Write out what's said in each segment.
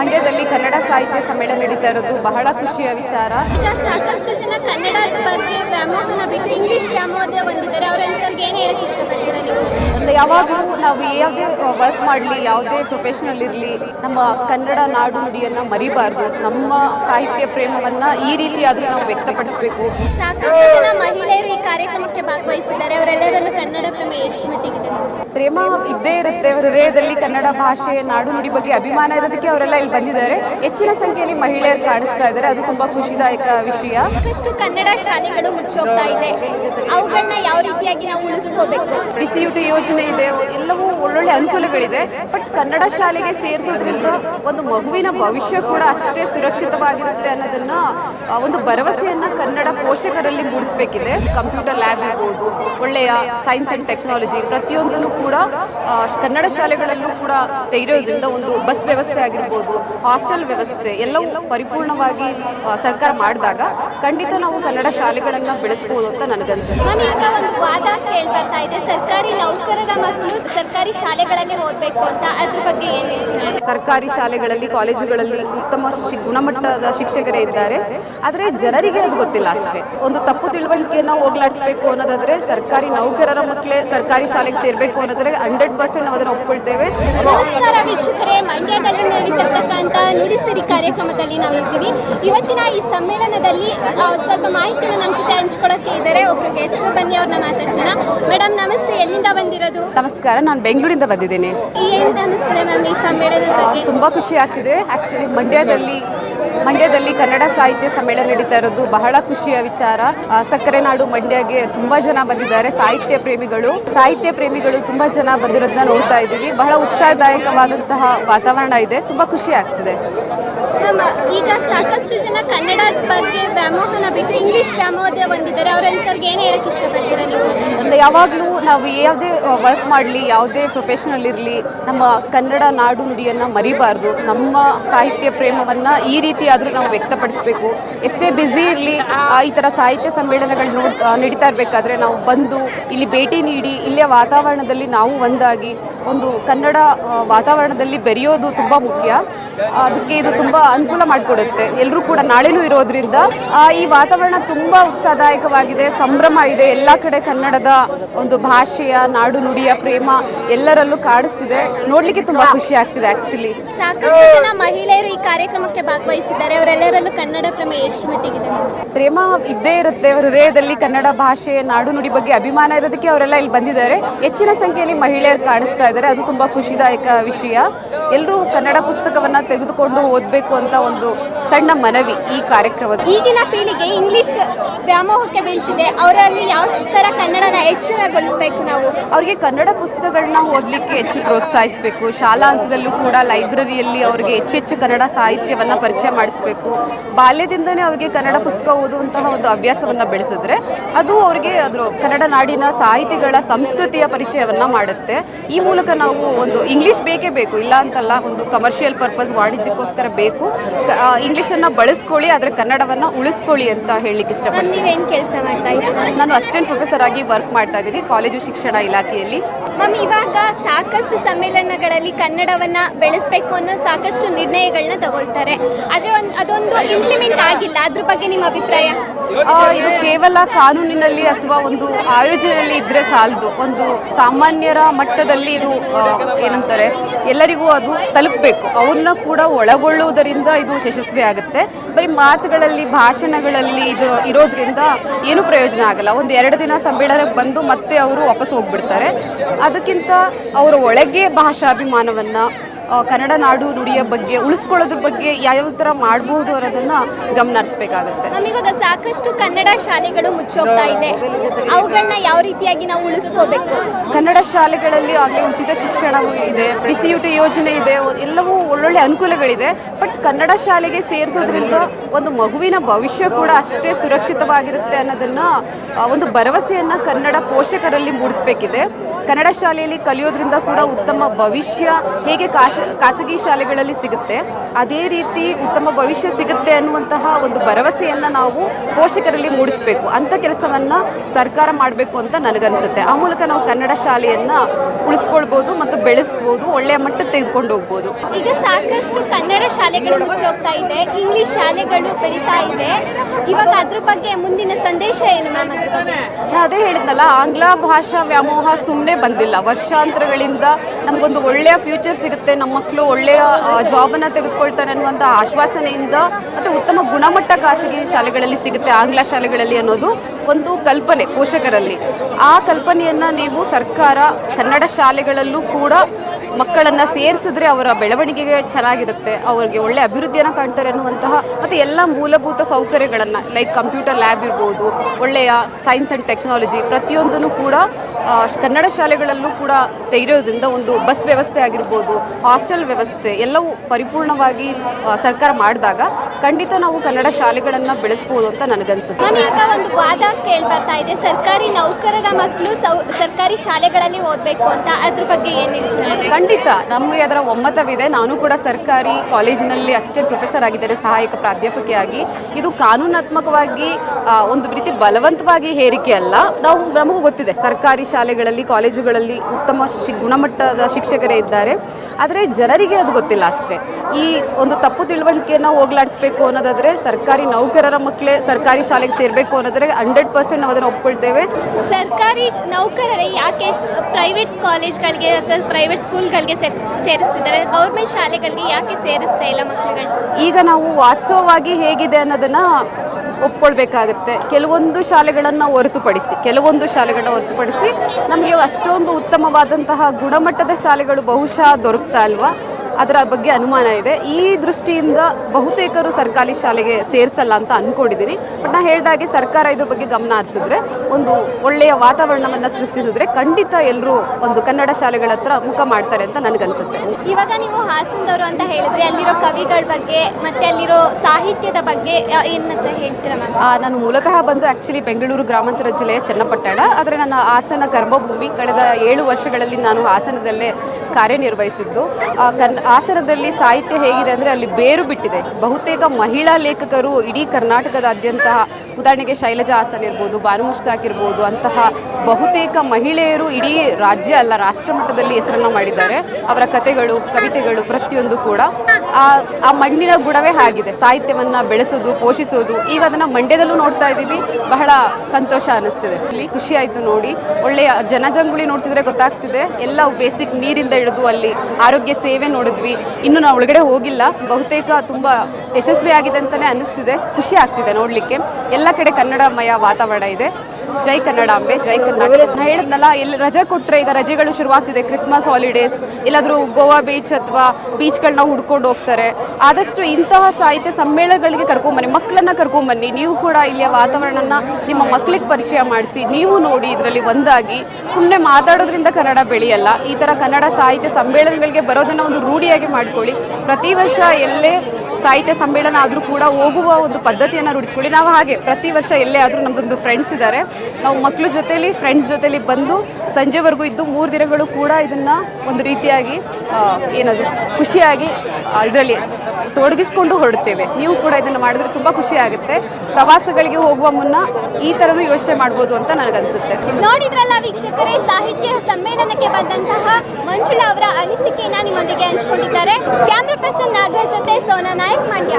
ಮಂಡ್ಯದಲ್ಲಿ ಕನ್ನಡ ಸಾಹಿತ್ಯ ಸಮ್ಮೇಳನ ನಡೀತಾ ಇರೋದು ಬಹಳ ಖುಷಿಯ ವಿಚಾರ. ಈಗ ಸಾಕಷ್ಟು ಜನ ಕನ್ನಡ ಬಗ್ಗೆ ವ್ಯಾಮೋಹನ ಬಿಟ್ಟು ಇಂಗ್ಲಿಷ್ ವ್ಯಾಮೋಹ ಬಂದಿದ್ದಾರೆ ಅವರಂತವ್ರಿಗೆ ಏನು ಹೇಳಕ್ಕೆ ಇಷ್ಟಪಡ್ತೀರಾ ನೀವು? ಯಾವಾಗಲೂ ನಾವು ಯಾವುದೇ ವರ್ಕ್ ಮಾಡಲಿ ಯಾವುದೇ ಪ್ರೊಫೆಷನಲ್ ಇರಲಿ ನಮ್ಮ ಕನ್ನಡ ನಾಡು ನುಡಿಯನ್ನು ಮರಿಬಾರ್ದು. ನಮ್ಮ ಸಾಹಿತ್ಯ ಪ್ರೇಮವನ್ನು ಈ ರೀತಿಯಾದರೂ ನಾವು ವ್ಯಕ್ತಪಡಿಸಬೇಕು. ಸಾಕಷ್ಟು ಜನ ಮಹಿಳೆಯರು ಈ ಕಾರ್ಯಕ್ರಮಕ್ಕೆ ಭಾಗವಹಿಸಿದ್ದಾರೆ. ಅವರೆಲ್ಲರಲ್ಲೂ ಕನ್ನಡ ಪ್ರೇಮ ಎಷ್ಟು ಮಟ್ಟಿಗಿದೆ? ಪ್ರೇಮ ಇದ್ದೇ ಇರುತ್ತೆ. ಹೃದಯದಲ್ಲಿ ಕನ್ನಡ ಭಾಷೆ ನಾಡು ನುಡಿ ಬಗ್ಗೆ ಅಭಿಮಾನ ಇರೋದಕ್ಕೆ ಅವರೆಲ್ಲ ಇಲ್ಲಿ ಬಂದಿದ್ದಾರೆ. ಹೆಚ್ಚಿನ ಸಂಖ್ಯೆಯಲ್ಲಿ ಮಹಿಳೆಯರು ಕಾಣಿಸ್ತಾ ಇದ್ದಾರೆ. ಅದು ತುಂಬಾ ಖುಷಿದಾಯಕ ವಿಷಯ. ಸಾಕಷ್ಟು ಕನ್ನಡ ಶಾಲೆಗಳು ಮುಚ್ಚೋಗ್ತಾ ಇದೆ. ಅವುಗಳನ್ನ ಯಾವ ರೀತಿಯಾಗಿ ನಾವು ಉಳಿಸ್ಕೋಬೇಕು? ಬಿಸಿ ಊಟ ಯೋಜನೆ ಇದೆ. ಎಲ್ಲವೂ ಒಳ್ಳೊಳ್ಳೆ ಅನುಕೂಲಗಳಿದೆ. ಬಟ್ ಕನ್ನಡ ಶಾಲೆಗೆ ಸೇರಿಸೋದ್ರಿಂದ ಒಂದು ಮಗುವಿನ ಭವಿಷ್ಯ ಕೂಡ ಅಷ್ಟೇ ಸುರಕ್ಷಿತವಾಗಿರುತ್ತೆ ಅನ್ನೋದನ್ನ ಒಂದು ಭರವಸೆಯನ್ನ ಕನ್ನಡ ಪೋಷಕರಲ್ಲಿ ಮೂಡಿಸಬೇಕಿದೆ. ಕಂಪ್ಯೂಟರ್ ಲ್ಯಾಬ್ ಇರ್ಬೋದು ಒಳ್ಳೆಯ ಸೈನ್ಸ್ ಅಂಡ್ ಟೆಕ್ನಾಲಜಿ ಪ್ರತಿಯೊಂದನ್ನು ಕೂಡ ಕನ್ನಡ ಶಾಲೆಗಳಲ್ಲೂ ಕೂಡ ತೆರೆಯೋದ್ರಿಂದ ಒಂದು ಬಸ್ ವ್ಯವಸ್ಥೆ ಆಗಿರ್ಬೋದು ಹಾಸ್ಟೆಲ್ ವ್ಯವಸ್ಥೆ ಎಲ್ಲವೂ ಪರಿಪೂರ್ಣವಾಗಿ ಸರ್ಕಾರ ಮಾಡಿದಾಗ ಖಂಡಿತ ನಾವು ಕನ್ನಡ ಶಾಲೆಗಳನ್ನು ಬೆಳೆಸ್ಬೋದು ಅಂತ ನನಗನ್ಸುತ್ತೆ. ನಾನು ಈಗ ಒಂದು ವಾದ ಕೇಳಿ ಬರ್ತಾ ಇದೆ ಸರ್ಕಾರಿ ನೌಕರರ ಮಕ್ಕಳು ಸರ್ಕಾರಿ ಶಾಲೆಗಳಲ್ಲಿ ಓದಬೇಕು ಅಂತ. ಅದ್ರ ಬಗ್ಗೆ ಏನು ಸರ್ಕಾರಿ ಶಾಲೆಗಳಲ್ಲಿ ಕಾಲೇಜುಗಳಲ್ಲಿ ಉತ್ತಮ ಗುಣಮಟ್ಟದ ಶಿಕ್ಷಕರೇ ಇದ್ದಾರೆ. ಆದರೆ ಜನರಿಗೆ ಅದು ಗೊತ್ತಿಲ್ಲ ಅಷ್ಟೇ. ಒಂದು ತಪ್ಪು ತಿಳುವಳಿಕೆಯನ್ನು ಹೋಗ್ಲಾಡಿಸ್ಬೇಕು ಅನ್ನೋದಾದ್ರೆ ಸರ್ಕಾರಿ ನೌಕರರ ಮಕ್ಕಳೇ ಸರ್ಕಾರಿ ಶಾಲೆಗೆ ಸೇರಬೇಕು ಅನ್ನೋದ್ರೆ ಹಂಡ್ರೆಡ್ ಪರ್ಸೆಂಟ್ ನಾವು ಅದನ್ನು ಒಪ್ಕೊಳ್ತೇವೆ. ನಮಸ್ಕಾರ ವೀಕ್ಷಕರೇ ಮಂಡ್ಯದಲ್ಲಿ ನಡೀತಿರ್ತಕ್ಕಂಥ ನುಡಿಸಿರಿ ಕಾರ್ಯಕ್ರಮದಲ್ಲಿ ನಾವು ಇದ್ದೀವಿ ಇವತ್ತಿನ ಈ ಸಮ್ಮೇಳನದಲ್ಲಿ ಸ್ವಲ್ಪ ಮಾಹಿತಿನ ನಮ್ಮ ಜೊತೆ ಹಂಚ್ಕೊಳ್ಳೋಕೆ ಇದ್ದಾರೆ. ಒಬ್ರು ಗೆಸ್ಟ್ ಬನ್ನಿ ಅವ್ರನ್ನ ಮಾತಾಡ್ಸೋಣ. ಮೇಡಮ್ ನಮಸ್ತೆ. ಎಲ್ಲಿಂದ ಬಂದಿರೋದು? ನಮಸ್ಕಾರ. ನಾನು ಬೆಂಗಳೂರಿಂದ ಬಂದಿದ್ದೇನೆ. ಏನು ಅನಿಸ್ತದೆ ಮ್ಯಾಮ್ ಈ ಸಮ್ಮೇಳನದ ತುಂಬಾ ತುಂಬ ಖುಷಿ ಆಗ್ತಿದೆ. ಆ್ಯಕ್ಚುಲಿ ಮಂಡ್ಯದಲ್ಲಿ ಮಂಡ್ಯದಲ್ಲಿ ಕನ್ನಡ ಸಾಹಿತ್ಯ ಸಮ್ಮೇಳನ ನಡೀತಾ ಇರೋದು ಬಹಳ ಖುಷಿಯ ವಿಚಾರ. ಸಕ್ಕರೆ ನಾಡು ಮಂಡ್ಯಗೆ ತುಂಬಾ ಜನ ಬಂದಿದ್ದಾರೆ ಸಾಹಿತ್ಯ ಪ್ರೇಮಿಗಳು. ಸಾಹಿತ್ಯ ಪ್ರೇಮಿಗಳು ತುಂಬಾ ಜನ ಬಂದಿರೋದನ್ನ ನೋಡ್ತಾ ಇದ್ದೀವಿ. ಬಹಳ ಉತ್ಸಾಹದಾಯಕವಾದಂತಹ ವಾತಾವರಣ ಇದೆ. ತುಂಬಾ ಖುಷಿ ಆಗ್ತಿದೆ. ಈಗ ಸಾಕಷ್ಟು ಜನ ಕನ್ನಡ ಬಗ್ಗೆ ವ್ಯಾಮೋಹನ ಬಿಟ್ಟು ಇಂಗ್ಲಿಷ್ ವ್ಯಾಮೋಹ ಬಂದಿದ್ದಾರೆ. ಅವ್ರಂತವ್ರಿಗೆ ಏನು ಹೇಳಕ್ ಇಷ್ಟಪಡ್ತೀರಾ ನೀವು? ಯಾವಾಗಲೂ ನಾವು ಯಾವುದೇ ವರ್ಕ್ ಮಾಡಲಿ ಯಾವುದೇ ಪ್ರೊಫೆಷನಲ್ ಇರಲಿ ನಮ್ಮ ಕನ್ನಡ ನಾಡು ನುಡಿಯನ್ನು ಮರಿಬಾರ್ದು. ನಮ್ಮ ಸಾಹಿತ್ಯ ಪ್ರೇಮವನ್ನು ಈ ರೀತಿಯಾದರೂ ನಾವು ವ್ಯಕ್ತಪಡಿಸಬೇಕು. ಎಷ್ಟೇ ಬ್ಯುಸಿ ಇರಲಿ ಈ ಥರ ಸಾಹಿತ್ಯ ಸಮ್ಮೇಳನಗಳು ನಡೀತಾ ಇರಬೇಕಾದ್ರೆ ನಾವು ಬಂದು ಇಲ್ಲಿ ಭೇಟಿ ನೀಡಿ, ಇಲ್ಲಿಯ ವಾತಾವರಣದಲ್ಲಿ ನಾವು ಒಂದಾಗಿ ಒಂದು ಕನ್ನಡ ವಾತಾವರಣದಲ್ಲಿ ಬೆರೆಯೋದು ತುಂಬ ಮುಖ್ಯ. ಅದಕ್ಕೆ ಇದು ತುಂಬ ಅನುಕೂಲ ಮಾಡಿಕೊಡುತ್ತೆ. ಎಲ್ಲರೂ ಕೂಡ ನಾಳೆನೂ ಇರೋದ್ರಿಂದ ಈ ವಾತಾವರಣ ತುಂಬ ಉತ್ಸಾಹದಾಯಕವಾಗಿದೆ ಸಂಭ್ರಮ ಇದೆ. ಎಲ್ಲ ಕಡೆ ಕನ್ನಡದ ಒಂದು ಭಾಷೆಯ ನಾಡು ನುಡಿಯ ಪ್ರೇಮ ಎಲ್ಲರಲ್ಲೂ ಕಾಡಿಸ್ತಿದೆ. ನೋಡ್ಲಿಕ್ಕೆ ತುಂಬ ಖುಷಿ ಆಗ್ತಿದೆ ಆ್ಯಕ್ಚುಲಿ ಸಾಕಷ್ಟು ಜನ ಮಹಿಳೆಯರು ಈ ಕಾರ್ಯಕ್ರಮಕ್ಕೆ ಭಾಗವಹಿಸಿದ್ದಾರೆ. ಅವರೆಲ್ಲರಲ್ಲೂ ಕನ್ನಡ ಪ್ರೇಮ ಎಷ್ಟು ಮಟ್ಟಿಗಿದೆ? ಪ್ರೇಮ ಇದ್ದೇ ಇರುತ್ತೆ. ಹೃದಯದಲ್ಲಿ ಕನ್ನಡ ಭಾಷೆ ನಾಡು ನುಡಿ ಬಗ್ಗೆ ಅಭಿಮಾನ ಇರೋದಕ್ಕೆ ಅವರೆಲ್ಲ ಇಲ್ಲಿ ಬಂದಿದ್ದಾರೆ. ಹೆಚ್ಚಿನ ಸಂಖ್ಯೆಯಲ್ಲಿ ಮಹಿಳೆಯರು ಕಾಣಿಸ್ತಾ ಇದ್ದಾರೆ. ಅದು ತುಂಬ ಖುಷಿದಾಯಕ ವಿಷಯ. ಎಲ್ಲರೂ ಕನ್ನಡ ಪುಸ್ತಕವನ್ನು ತೆಗೆದುಕೊಂಡು ಓದಬೇಕು ಅಂತ ಒಂದು ಸಣ್ಣ ಮನವಿ ಈ ಕಾರ್ಯಕ್ರಮದ ಈಗಿನ ಪೀಳಿಗೆ ಇಂಗ್ಲಿಷ್ ವ್ಯಾಮೋಹಕ್ಕೆ ಬೀಳ್ತಿದೆ. ಅವರಲ್ಲಿ ಯಾವ ಥರ ಕನ್ನಡನ ಎಚ್ಚರಗೊಳಿಸಬೇಕು ನಾವು? ಅವರಿಗೆ ಕನ್ನಡ ಪುಸ್ತಕಗಳನ್ನ ಓದಲಿಕ್ಕೆ ಹೆಚ್ಚು ಪ್ರೋತ್ಸಾಹಿಸಬೇಕು. ಶಾಲಾ ಹಂತದಲ್ಲೂ ಕೂಡ ಲೈಬ್ರರಿಯಲ್ಲಿ ಅವರಿಗೆ ಹೆಚ್ಚು ಹೆಚ್ಚು ಕನ್ನಡ ಸಾಹಿತ್ಯವನ್ನು ಪರಿಚಯ ಮಾಡಿಸಬೇಕು. ಬಾಲ್ಯದಿಂದನೇ ಅವರಿಗೆ ಕನ್ನಡ ಪುಸ್ತಕ ಓದುವಂತಹ ಒಂದು ಅಭ್ಯಾಸವನ್ನು ಬೆಳೆಸಿದ್ರೆ ಅದು ಅವರಿಗೆ ಅದ್ರ ಕನ್ನಡ ನಾಡಿನ ಸಾಹಿತಿಗಳ ಸಂಸ್ಕೃತಿಯ ಪರಿಚಯವನ್ನು ಮಾಡುತ್ತೆ. ಈ ಮೂಲಕ ನಾವು ಒಂದು ಇಂಗ್ಲೀಷ್ ಬೇಕೇ ಬೇಕು ಇಲ್ಲ ಅಂತಲ್ಲ ಒಂದು ಕಮರ್ಷಿಯಲ್ ಪರ್ಪಸ್ ವಾಣಿಜ್ಯಕ್ಕೋಸ್ಕರ ಬೇಕು. ಇಂಗ್ಲೀಷನ್ನು ಬಳಸ್ಕೊಳ್ಳಿ ಆದರೆ ಕನ್ನಡವನ್ನು ಉಳಿಸ್ಕೊಳ್ಳಿ ಅಂತ ಹೇಳಲಿಕ್ಕೆ ಇಷ್ಟಪಡ್ತೀನಿ. ನೀವೇನು ಕೆಲಸ ಮಾಡ್ತಾ ಇದ್ದೀರಾ? ನಾನು ಅಸಿಸ್ಟೆಂಟ್ ಪ್ರೊಫೆಸರ್ ಆಗಿ ವರ್ಕ್ ಮಾಡ್ತಾ ಇದ್ದೀನಿ ಕಾಲೇಜು ಶಿಕ್ಷಣ ಇಲಾಖೆಯಲ್ಲಿ. ಮ್ಯಾಮ್ ಇವಾಗ ಸಾಕಷ್ಟು ಸಮ್ಮೇಳನಗಳಲ್ಲಿ ಕನ್ನಡವನ್ನು ಬೆಳೆಸಬೇಕು ಅನ್ನೋ ಸಾಕಷ್ಟು ನಿರ್ಣಯಗಳನ್ನ ತಗೊಳ್ತಾರೆ. ಆದರೆ ಒಂದು ಅದೊಂದು ಇಂಪ್ಲಿಮೆಂಟ್ ಆಗಿಲ್ಲ. ಅದ್ರ ಬಗ್ಗೆ ನಿಮ್ಮ ಅಭಿಪ್ರಾಯ? ಇದು ಕೇವಲ ಕಾನೂನಿನಲ್ಲಿ ಅಥವಾ ಒಂದು ಆಯೋಜನೆಯಲ್ಲಿ ಇದ್ರೆ ಸಾಲದು. ಒಂದು ಸಾಮಾನ್ಯರ ಮಟ್ಟದಲ್ಲಿ ಇದು ಏನಂತಾರೆ, ಎಲ್ಲರಿಗೂ ಅದು ತಲುಪಬೇಕು. ಅವ್ರನ್ನ ಕೂಡ ಒಳಗೊಳ್ಳುವುದರಿಂದ ಇದು ಯಶಸ್ವಿ ಆಗುತ್ತೆ. ಬರೀ ಮಾತುಗಳಲ್ಲಿ, ಭಾಷಣಗಳಲ್ಲಿ ಇದು ಇರೋದ್ರಿಂದ ಏನೂ ಪ್ರಯೋಜನ ಆಗಲ್ಲ. ಒಂದು ಎರಡು ದಿನ ಸಮ್ಮೇಳನಕ್ಕೆ ಬಂದು ಮತ್ತೆ ಅವರು ವಾಪಸ್ ಹೋಗ್ಬಿಡ್ತಾರೆ. ಅದಕ್ಕಿಂತ ಅವರ ಒಳಗೆ ಭಾಷಾಭಿಮಾನವನ್ನು ಕನ್ನಡ ನಾಡು ನುಡಿಯ ಬಗ್ಗೆ ಉಳಿಸ್ಕೊಳ್ಳೋದ್ರ ಬಗ್ಗೆ ಯಾವ ಥರ ಮಾಡ್ಬೋದು ಅನ್ನೋದನ್ನು ಗಮನ ಹರಿಸ್ಬೇಕಾಗುತ್ತೆ ಮ್ಯಾಮ್ ಇವಾಗ ಸಾಕಷ್ಟು ಕನ್ನಡ ಶಾಲೆಗಳು ಮುಚ್ಚೋಗ್ತಾ ಇದೆ. ಅವುಗಳನ್ನ ಯಾವ ರೀತಿಯಾಗಿ ನಾವು ಉಳಿಸ್ಕೋಬೇಕು? ಕನ್ನಡ ಶಾಲೆಗಳಲ್ಲಿ ಆಗಲೇ ಉಚಿತ ಶಿಕ್ಷಣವೂ ಇದೆ ಬಿಸಿಯೂಟ ಯೋಜನೆ ಇದೆ ಎಲ್ಲವೂ ಒಳ್ಳೊಳ್ಳೆ ಅನುಕೂಲಗಳಿದೆ. ಬಟ್ ಕನ್ನಡ ಶಾಲೆಗೆ ಸೇರಿಸೋದ್ರಿಂದ ಒಂದು ಮಗುವಿನ ಭವಿಷ್ಯ ಕೂಡ ಅಷ್ಟೇ ಸುರಕ್ಷಿತವಾಗಿರುತ್ತೆ ಅನ್ನೋದನ್ನ ಒಂದು ಭರವಸೆಯನ್ನು ಕನ್ನಡ ಪೋಷಕರಲ್ಲಿ ಮೂಡಿಸಬೇಕಿದೆ. ಕನ್ನಡ ಶಾಲೆಯಲ್ಲಿ ಕಲಿಯೋದ್ರಿಂದ ಕೂಡ ಉತ್ತಮ ಭವಿಷ್ಯ ಹೇಗೆ ಕಾಶ ಖಾಸಗಿ ಶಾಲೆಗಳಲ್ಲಿ ಸಿಗುತ್ತೆ, ಅದೇ ರೀತಿ ಉತ್ತಮ ಭವಿಷ್ಯ ಸಿಗುತ್ತೆ ಅನ್ನುವಂತಹ ಒಂದು ಭರವಸೆಯನ್ನು ನಾವು ಪೋಷಕರಲ್ಲಿ ಮೂಡಿಸಬೇಕು. ಅಂಥ ಕೆಲಸವನ್ನು ಸರ್ಕಾರ ಮಾಡಬೇಕು ಅಂತ ನನಗನ್ಸುತ್ತೆ. ಆ ಮೂಲಕ ನಾವು ಕನ್ನಡ ಶಾಲೆಯನ್ನು ಉಳಿಸ್ಕೊಳ್ಬೋದು ಮತ್ತು ಬೆಳೆಸ್ಬೋದು, ಒಳ್ಳೆಯ ಮಟ್ಟಕ್ಕೆ ತೆಗೆದುಕೊಂಡು ಹೋಗ್ಬೋದು. ಈಗ ಸಾಕಷ್ಟು ಕನ್ನಡ ಶಾಲೆಗಳು ಮುಚ್ಚೋಗ್ತಾ ಇದೆ, ಇಂಗ್ಲಿಷ್ ಶಾಲೆಗಳು ಬೆಳೀತಾ ಇದೆ. ಇವಾಗ ಅದ್ರ ಬಗ್ಗೆ ಮುಂದಿನ ಸಂದೇಶ ಏನು ಮ್ಯಾಮ್ ಬಗ್ಗೆ? ನಾ ಅದೇ ಹೇಳಿದ್ನಲ್ಲ, ಆಂಗ್ಲ ಭಾಷಾ ವ್ಯಾಮೋಹ ಸುಮ್ಮನೆ ಬಂದಿಲ್ಲ. ವರ್ಷಾಂತರಗಳಿಂದ ನಮಗೊಂದು ಒಳ್ಳೆಯ ಫ್ಯೂಚರ್ ಸಿಗುತ್ತೆ, ನಮ್ಮ ಮಕ್ಕಳು ಒಳ್ಳೆಯ ಜಾಬನ್ನು ತೆಗೆದುಕೊಳ್ತಾರೆ ಅನ್ನುವಂಥ ಆಶ್ವಾಸನೆಯಿಂದ ಮತ್ತು ಉತ್ತಮ ಗುಣಮಟ್ಟ ಖಾಸಗಿ ಶಾಲೆಗಳಲ್ಲಿ ಸಿಗುತ್ತೆ, ಆಂಗ್ಲ ಶಾಲೆಗಳಲ್ಲಿ ಅನ್ನೋದು ಒಂದು ಕಲ್ಪನೆ ಪೋಷಕರಲ್ಲಿ. ಆ ಕಲ್ಪನೆಯನ್ನು ನೀವು ಸರ್ಕಾರ ಕನ್ನಡ ಶಾಲೆಗಳಲ್ಲೂ ಕೂಡ ಮಕ್ಕಳನ್ನು ಸೇರಿಸಿದ್ರೆ ಅವರ ಬೆಳವಣಿಗೆಗೆ ಚೆನ್ನಾಗಿರುತ್ತೆ, ಅವರಿಗೆ ಒಳ್ಳೆ ಅಭಿವೃದ್ಧಿಯನ್ನು ಕಾಣ್ತಾರೆ ಅನ್ನುವಂತಹ ಮತ್ತು ಎಲ್ಲ ಮೂಲಭೂತ ಸೌಕರ್ಯಗಳನ್ನು ಲೈಕ್ ಕಂಪ್ಯೂಟರ್ ಲ್ಯಾಬ್ ಇರ್ಬೋದು, ಒಳ್ಳೆಯ ಸೈನ್ಸ್ ಆ್ಯಂಡ್ ಟೆಕ್ನಾಲಜಿ ಪ್ರತಿಯೊಂದನ್ನು ಕೂಡ ಕನ್ನಡ ಶಾಲೆಗಳಲ್ಲೂ ಕೂಡ ತೆಗೆಯೋದ್ರಿಂದ ಒಂದು ಬಸ್ ವ್ಯವಸ್ಥೆ ಆಗಿರ್ಬೋದು ಹಾಸ್ಟೆಲ್ ವ್ಯವಸ್ಥೆ ಎಲ್ಲವೂ ಪರಿಪೂರ್ಣವಾಗಿ ಸರ್ಕಾರ ಮಾಡಿದಾಗ ಖಂಡಿತ ನಾವು ಕನ್ನಡ ಶಾಲೆಗಳನ್ನು ಬೆಳೆಸ್ಬೋದು ಅಂತ ನನಗನ್ಸುತ್ತೆ. ನಾನು ಒಂದು ವಾದ ಕೇಳ್ಬರ್ತಾ ಇದೆ ಸರ್ಕಾರಿ ನೌಕರರ ಮಕ್ಕಳು ಸರ್ಕಾರಿ ಶಾಲೆಗಳಲ್ಲಿ ಓದಬೇಕು ಅಂತ. ಅದ್ರ ಬಗ್ಗೆ ಏನು ಖಂಡಿತ. ನಮಗೆ ಅದರ ಒಮ್ಮತವಿದೆ. ನಾನು ಕೂಡ ಸರ್ಕಾರಿ ಕಾಲೇಜಿನಲ್ಲಿ ಅಸಿಸ್ಟೆಂಟ್ ಪ್ರೊಫೆಸರ್ ಆಗಿದ್ದಾರೆ ಸಹಾಯಕ ಪ್ರಾಧ್ಯಾಪಕಿಯಾಗಿ. ಇದು ಕಾನೂನಾತ್ಮಕವಾಗಿ ಒಂದು ರೀತಿ ಬಲವಂತವಾಗಿ ಹೇರಿಕೆ ಅಲ್ಲ. ನಾವು ನಮಗೂ ಗೊತ್ತಿದೆ. ಸರ್ಕಾರಿ ಶಾಲೆಗಳಲ್ಲಿ ಕಾಲೇಜುಗಳಲ್ಲಿ ಉತ್ತಮ ಶಿ ಗುಣಮಟ್ಟದ ಶಿಕ್ಷಕರೇ ಇದ್ದಾರೆ. ಆದರೆ ಜನರಿಗೆ ಅದು ಗೊತ್ತಿಲ್ಲ ಅಷ್ಟೇ. ಈ ಒಂದು ತಪ್ಪು ತಿಳುವಳಿಕೆಯನ್ನು ಹೋಗ್ಲಾಡಿಸ್ಬೇಕು ಅನ್ನೋದಾದರೆ ಸರ್ಕಾರಿ ನೌಕರರ ಮಕ್ಕಳೇ ಸರ್ಕಾರಿ ಶಾಲೆಗೆ ಸೇರಬೇಕು ಅನ್ನೋದ್ರೆ ಹಂಡ್ರೆಡ್ ಪರ್ಸೆಂಟ್ ನಾವು ಅದನ್ನು ಒಪ್ಕೊಳ್ತೇವೆ ಸರ್ಕಾರಿ ನೌಕರರೇ ಯಾಕೆ ಪ್ರೈವೇಟ್ ಕಾಲೇಜ್ಗಳಿಗೆ ಅಥವಾ ಪ್ರೈವೇಟ್ ಸ್ಕೂಲ್ಗಳಿಗೆ ಸೇರಿಸ್ತಿದ್ದಾರೆ? ಗೌರ್ಮೆಂಟ್ ಶಾಲೆಗಳಿಗೆ ಯಾಕೆ ಸೇರಿಸ್ತಾ ಇಲ್ಲ ಮಕ್ಕಳುಗಳು ಈಗ ನಾವು ವಾಸ್ತವವಾಗಿ ಹೇಗಿದೆ ಅನ್ನೋದನ್ನ ಒಪ್ಕೊಳ್ಬೇಕಾಗತ್ತೆ. ಕೆಲವೊಂದು ಶಾಲೆಗಳನ್ನು ಹೊರತುಪಡಿಸಿ ಕೆಲವೊಂದು ಶಾಲೆಗಳನ್ನ ಹೊರತುಪಡಿಸಿ ನಮಗೆ ಅಷ್ಟೊಂದು ಉತ್ತಮವಾದಂತಹ ಗುಣಮಟ್ಟದ ಶಾಲೆಗಳು ಬಹುಶಃ ದೊರಕ್ತಾ ಅಲ್ವಾ ಅದರ ಬಗ್ಗೆ ಅನುಮಾನ ಇದೆ. ಈ ದೃಷ್ಟಿಯಿಂದ ಬಹುತೇಕರು ಸರ್ಕಾರಿ ಶಾಲೆಗೆ ಸೇರಿಸಲ್ಲ ಅಂತ ಅಂದ್ಕೊಂಡಿದ್ದೀನಿ ಬಟ್ ನಾನು ಹೇಳಿದಾಗೆ ಸರ್ಕಾರ ಇದ್ರ ಬಗ್ಗೆ ಗಮನ ಹರಿಸಿದ್ರೆ ಒಂದು ಒಳ್ಳೆಯ ವಾತಾವರಣವನ್ನು ಸೃಷ್ಟಿಸಿದ್ರೆ ಖಂಡಿತ ಎಲ್ಲರೂ ಒಂದು ಕನ್ನಡ ಶಾಲೆಗಳ ಹತ್ರ ಮುಖ ಮಾಡ್ತಾರೆ ಅಂತ ನನಗನ್ಸುತ್ತೆ. ಇವಾಗ ನೀವು ಹಾಸನದವರು ಅಂತ ಹೇಳಿದ್ರೆ ಅಲ್ಲಿರೋ ಕವಿಗಳ ಬಗ್ಗೆ ಮತ್ತೆ ಅಲ್ಲಿರೋ ಸಾಹಿತ್ಯದ ಬಗ್ಗೆ ಏನಂತ ಹೇಳ್ತೀರಾ ಮ್ಯಾಮ್? ನಾನು ಮೂಲತಃ ಬಂದು ಆ್ಯಕ್ಚುಲಿ ಬೆಂಗಳೂರು ಗ್ರಾಮಾಂತರ ಜಿಲ್ಲೆಯ ಚನ್ನಪಟ್ಟಣ. ಆದರೆ ನನ್ನ ಹಾಸನ ಕರ್ಮಭೂಮಿ ಕಳೆದ ಏಳು ವರ್ಷಗಳಲ್ಲಿ ನಾನು ಹಾಸನದಲ್ಲೇ ಕಾರ್ಯನಿರ್ವಹಿಸಿದ್ದು. ಕನ್ ಹಾಸನದಲ್ಲಿ ಸಾಹಿತ್ಯ ಹೇಗಿದೆ ಅಂದರೆ ಅಲ್ಲಿ ಬೇರು ಬಿಟ್ಟಿದೆ. ಬಹುತೇಕ ಮಹಿಳಾ ಲೇಖಕರು ಇಡೀ ಕರ್ನಾಟಕದಾದ್ಯಂತ ಉದಾಹರಣೆಗೆ ಶೈಲಜಾ ಹಾಸನ್ ಇರ್ಬೋದು ಮುಷ್ತಾಕ್ ಇರ್ಬೋದು, ಅಂತಹ ಬಹುತೇಕ ಮಹಿಳೆಯರು ಇಡೀ ರಾಜ್ಯ ಅಲ್ಲ, ರಾಷ್ಟ್ರ ಮಟ್ಟದಲ್ಲಿ ಹೆಸರನ್ನು ಮಾಡಿದ್ದಾರೆ. ಅವರ ಕಥೆಗಳು, ಕವಿತೆಗಳು ಪ್ರತಿಯೊಂದು ಕೂಡ ಆ ಆ ಮಣ್ಣಿನ ಗುಣವೇ ಆಗಿದೆ. ಸಾಹಿತ್ಯವನ್ನು ಬೆಳೆಸೋದು, ಪೋಷಿಸೋದು, ಈಗ ಅದನ್ನು ಮಂಡ್ಯದಲ್ಲೂ ನೋಡ್ತಾ ಇದ್ದೀವಿ. ಬಹಳ ಸಂತೋಷ ಅನ್ನಿಸ್ತಿದೆ. ಇಲ್ಲಿ ಖುಷಿ ಆಯ್ತು ನೋಡಿ. ಒಳ್ಳೆಯ ಜನಜಂಗುಳಿ ನೋಡ್ತಿದ್ರೆ ಗೊತ್ತಾಗ್ತಿದೆ. ಎಲ್ಲ ಬೇಸಿಕ್ ನೀರಿಂದ ಹಿಡಿದು ಅಲ್ಲಿ ಆರೋಗ್ಯ ಸೇವೆ ನೋಡಿದ್ವಿ. ಇನ್ನು ನಾವು ಒಳಗಡೆ ಹೋಗಿಲ್ಲ. ಬಹುತೇಕ ತುಂಬ ಯಶಸ್ವಿಯಾಗಿದೆ ಅಂತಲೇ ಅನ್ನಿಸ್ತಿದೆ. ಖುಷಿ ಆಗ್ತಿದೆ ನೋಡಲಿಕ್ಕೆ. ಎಲ್ಲ ಕಡೆ ಕನ್ನಡಮಯ ವಾತಾವರಣ ಇದೆ. ಜೈ ಕನ್ನಡಾಂಬೆ ಜೈ ಕನ್ನಡ ಹೇಳಿದ್ನಲ್ಲ ಇಲ್ಲಿ ರಜೆ ಕೊಟ್ಟರೆ ಈಗ ರಜೆಗಳು ಶುರುವಾಗ್ತಿದೆ. ಕ್ರಿಸ್ಮಸ್ ಹಾಲಿಡೇಸ್ ಇಲ್ಲಾದರೂ ಗೋವಾ ಬೀಚ್ ಅಥವಾ ಬೀಚ್ಗಳನ್ನ ಹುಡ್ಕೊಂಡು ಹೋಗ್ತಾರೆ. ಆದಷ್ಟು ಇಂತಹ ಸಾಹಿತ್ಯ ಸಮ್ಮೇಳನಗಳಿಗೆ ಕರ್ಕೊಂಬನ್ನಿ ಮಕ್ಕಳನ್ನ ಕರ್ಕೊಂಬನ್ನಿ. ನೀವು ಕೂಡ ಇಲ್ಲಿಯ ವಾತಾವರಣನ ನಿಮ್ಮ ಮಕ್ಕಳಿಗೆ ಪರಿಚಯ ಮಾಡಿಸಿ ನೀವು ನೋಡಿ ಇದರಲ್ಲಿ ಒಂದಾಗಿ ಸುಮ್ಮನೆ ಮಾತಾಡೋದ್ರಿಂದ ಕನ್ನಡ ಬೆಳೆಯಲ್ಲ. ಈ ಥರ ಕನ್ನಡ ಸಾಹಿತ್ಯ ಸಮ್ಮೇಳನಗಳಿಗೆ ಬರೋದನ್ನು ಒಂದು ರೂಢಿಯಾಗಿ ಮಾಡ್ಕೊಳ್ಳಿ. ಪ್ರತಿ ವರ್ಷ ಎಲ್ಲೇ ಸಾಹಿತ್ಯ ಸಮ್ಮೇಳನ ಆದರೂ ಕೂಡ ಹೋಗುವ ಒಂದು ಪದ್ಧತಿಯನ್ನು ರೂಢಿಸ್ಕೊಳ್ಳಿ. ನಾವು ಹಾಗೆ ಪ್ರತಿ ವರ್ಷ ಎಲ್ಲೇ ಆದರೂ ನಮ್ಮದೊಂದು ಫ್ರೆಂಡ್ಸ್ ಇದ್ದಾರೆ ನಾವು ಮಕ್ಕಳ ಜೊತೆಲಿ ಫ್ರೆಂಡ್ಸ್ ಜೊತೆಲಿ ಬಂದು ಸಂಜೆವರೆಗೂ ಇದ್ದು ಮೂರು ದಿನಗಳು ಕೂಡ ಇದನ್ನು ಒಂದು ರೀತಿಯಾಗಿ ಏನದು ಖುಷಿಯಾಗಿ ಇದರಲ್ಲಿ ತೊಡಗಿಸ್ಕೊಂಡು ಹೊರಡ್ತೇವೆ. ನೀವು ಕೂಡ ಇದನ್ನು ಮಾಡಿದ್ರೆ ತುಂಬ ಖುಷಿ ಆಗುತ್ತೆ. ಪ್ರವಾಸಗಳಿಗೆ ಹೋಗುವ ಮುನ್ನ ಈ ಥರನೂ ಯೋಚನೆ ಮಾಡ್ಬೋದು ಅಂತ ನನಗನ್ಸುತ್ತೆ. ನೋಡಿದ್ರಲ್ಲ ವೀಕ್ಷಕರೇ ಸಾಹಿತ್ಯ ಸಮ್ಮೇಳನಕ್ಕೆ ಬಂದಂತಹ ಮಂಜುಳಾ ಅವರ ಅನಿಸಿಕೆಯನ್ನ ನಿಮ್ಮೊಂದಿಗೆ ಹಂಚಿಕೊಂಡಿದ್ದಾರೆ. ಕ್ಯಾಮ್ರಾ ಪರ್ಸನ್ ನಾಗರಾಜ್ ಜೊತೆ ಸೋನಾ ನಾಯಕ್ ಮಂಡ್ಯ.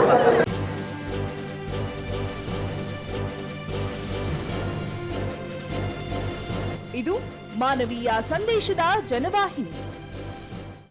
ಇದು ಮಾನವೀಯ ಸಂದೇಶದ ಜನವಾಹಿನಿ.